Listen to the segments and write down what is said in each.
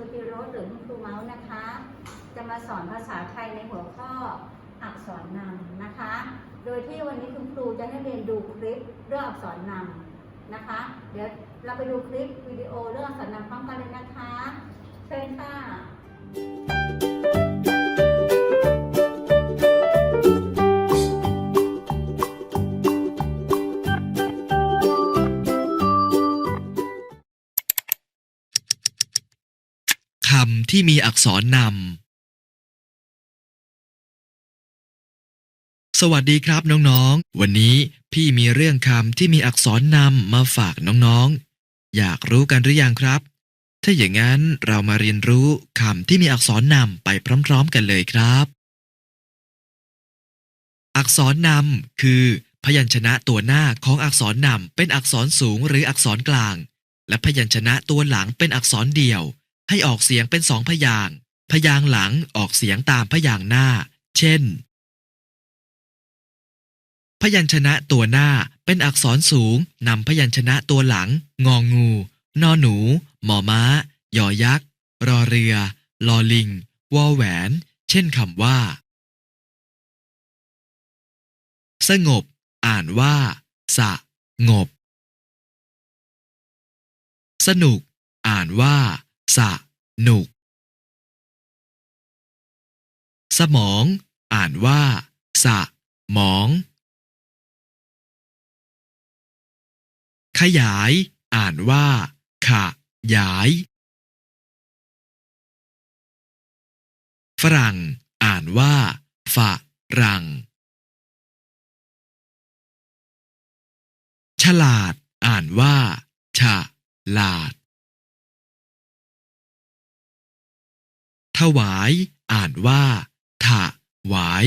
ชุติรสหรือคุณครูเมาส์นะคะ จะมาสอนภาษาไทยในหัวข้ออักษรนำนะคะ โดยที่วันนี้คุณครูจะให้เรียนดูคลิปเรื่องอักษรนำนะคะ เดี๋ยวเราไปดูคลิปวิดีโอเรื่องอักษรนำพร้อมกันเลยนะคะ เชิญค่ะำที่มีอักษรนำ สวัสดีครับน้องๆ วันนี้พี่มีเรื่องคำที่มีอักษรนำมาฝากน้องๆ อยากรู้กันหรือยังครับ ถ้าอย่างนั้นเรามาเรียนรู้คำที่มีอักษรนำไปพร้อมๆ กันเลยครับ อักษรนำคือ พยัญชนะตัวหน้าของอักษรนำเป็นอักษรสูงหรืออักษรกลางและพยัญชนะตัวหลังเป็นอักษรเดี่ยว ให้ออกเสียงเป็นสองพยางพยางหลังออกเสียงตามพยางหน้า เช่น พยัญชนะตัวหน้าเป็นอักษรสูงนำพยัญชนะตัวหลัง งองู นอหนู หมอม้า ยอยักษ์ รอเรือ ลอลิง วอแหวน เช่นคำว่า สงบ อ่านว่า สะ งบ สนุก อ่านว่า สนุก สมอง อ่านว่า สะ หมอง ขยาย อ่านว่า ขะ ยาย ฝรั่ง อ่านว่า ฝะ รัง ฉลาด อ่านว่า ฉะ ลาด ถวาย อ่านว่าถะหวาย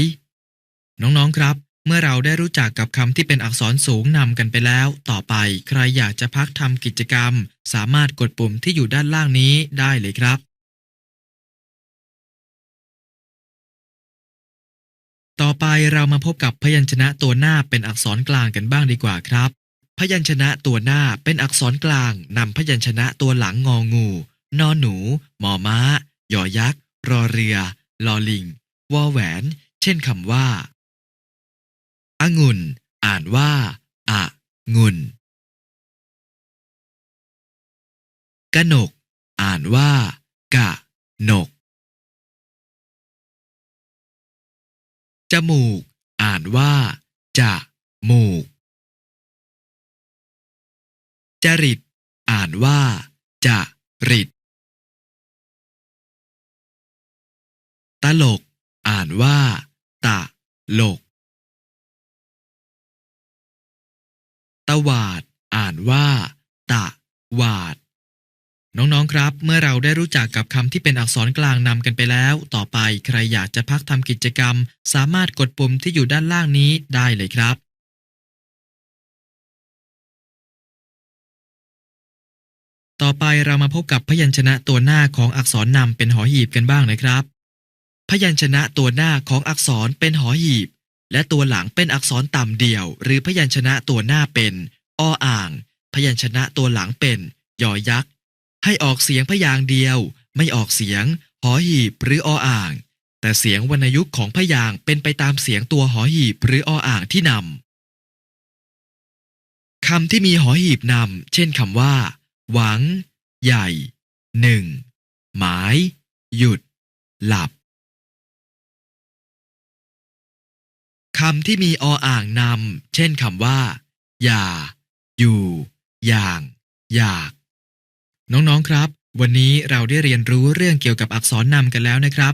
น้องๆครับ เมื่อเราได้รู้จักกับคำที่เป็นอักษรสูงนำกันไปแล้ว ต่อไปใครอยากจะพักทำกิจกรรม สามารถกดปุ่มที่อยู่ด้านล่างนี้ได้เลยครับ ต่อไปเรามาพบกับพยัญชนะตัวหน้าเป็นอักษรกลางกันบ้างดีกว่าครับ พยัญชนะตัวหน้าเป็นอักษรกลางนำพยัญชนะตัวหลังงองูนอนหนู มอม้า ยอยักษ์ รอเรือ ลอลิง วอแหวน เช่นคำว่าองุ่น อ่านว่าอะงุ่นกะหนก อ่านว่า กะหนก จมูก อ่านว่า จะมูก จริต อ่านว่า จะริต ตลก อ่านว่า ตะหลก ตวาด อ่านว่า ตะวาด น้องๆครับ เมื่อเราได้รู้จักกับคำที่เป็นอักษรกลางนำกันไปแล้ว ต่อไปใครอยากจะพักทำกิจกรรม สามารถกดปุ่มที่อยู่ด้านล่างนี้ได้เลยครับต่อไปเรามาพบกับพยัญชนะตัวหน้าของอักษรนำเป็นหอหีบกันบ้างนะครับ พยัญชนะตัวหน้าของอักษรเป็นหอหีบ และตัวหลังเป็นอักษรต่ำเดียว หรือพยัญชนะตัวหน้าเป็นออ่าง พยัญชนะตัวหลังเป็นยอยักษ์ ให้ออกเสียงพยางเดียว ไม่ออกเสียง หอหีบหรือออ่าง แต่เสียงวรรณยุกต์ของพยางเป็นไปตามเสียงตัวหอหีบหรือออ่างที่นำคำที่มีหอหีบนำเช่นคำว่า หวัง ใหญ่หนึ่งหมาย หยุด หลับ คำที่มีออ่างนำ เช่นคำว่า อย่า อยู่ อย่าง อยาก น้องๆครับ วันนี้เราได้เรียนรู้เรื่องเกี่ยวกับอักษรนำกันแล้วนะครับ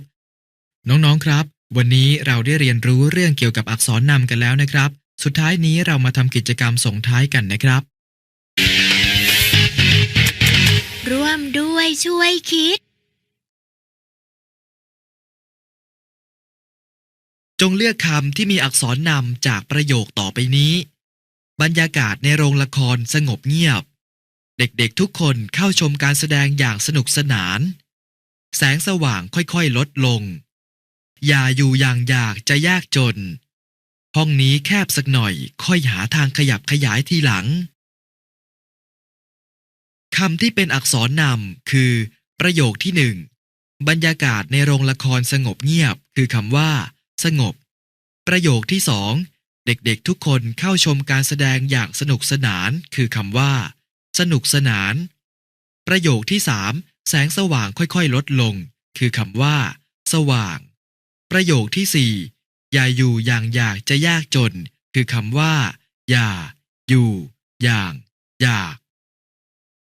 น้องๆครับ วันนี้เราได้เรียนรู้เรื่องเกี่ยวกับอักษรนำกันแล้วนะครับ สุดท้ายนี้เรามาทำกิจกรรมส่งท้ายกันนะครับ ร่วมด้วยช่วยคิด จงเลือกคำที่มีอักษรนำจากประโยคต่อไปนี้ บรรยากาศในโรงละครสงบเงียบ เด็กๆทุกคนเข้าชมการแสดงอย่างสนุกสนาน แสงสว่างค่อยๆลดลง อย่าอยู่อย่างอยากจะยากจน ห้องนี้แคบสักหน่อยค่อยหาทางขยับขยายทีหลังคำที่เป็นอักษรนำคือ ประโยคที่หนึ่งบรรยากาศในโรงละครสงบเงียบ คือคำว่า สงบ ประโยคที่สองเด็กๆทุกคนเข้าชมการแสดงอย่างสนุกสนาน คือคำว่า สนุกสนาน ประโยคที่สามแสงสว่างค่อยๆ ลดลง คือคำว่า สว่าง ประโยคที่สี่อย่าอยู่อย่างอยากจะยากจน คือคำว่า อย่า อยู่ อย่าง อยาก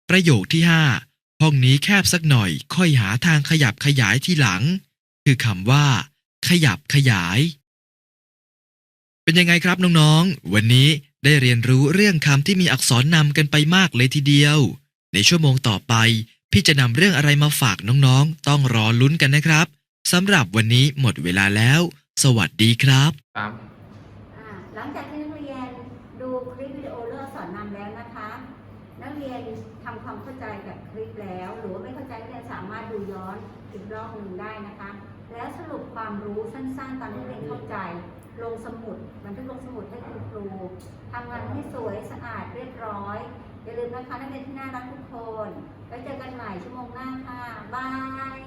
ประโยคที่ห้าห้องนี้แคบสักหน่อย ค่อยหาทางขยับขยายทีหลัง คือคำว่า ขยับขยาย เป็นยังไงครับน้องๆ วันนี้ได้เรียนรู้เรื่องคำที่มีอักษรนำกันไปมากเลยทีเดียว ในชั่วโมงต่อไป พี่จะนำเรื่องอะไรมาฝากน้องๆ ต้องรอลุ้นกันนะครับสำหรับวันนี้หมดเวลาแล้ว สวัสดีครับ ครับอ่าหลังจากที่นักเรียนดูคลิปวิดีโอเรื่องอักษรนำแล้วนะคะ นักเรียนทำความเข้าใจกับคลิปแล้ว หรือว่าไม่เข้าใจนักเรียนสามารถดูย้อนอีกรอบหนึ่งได้นะคะ แล้วสรุปความรู้สั้นๆตามที่เรียนเข้าใจ ลงสมุดมันทึกลงสมุดให้คุณครูทำงานให้สวยสะอาดเรียบร้อยอย่าลืมนะคะนักเรียนที่น่ารักทุกคน แล้วเจอกันใหม่ชั่วโมงหน้าค่ะ บาย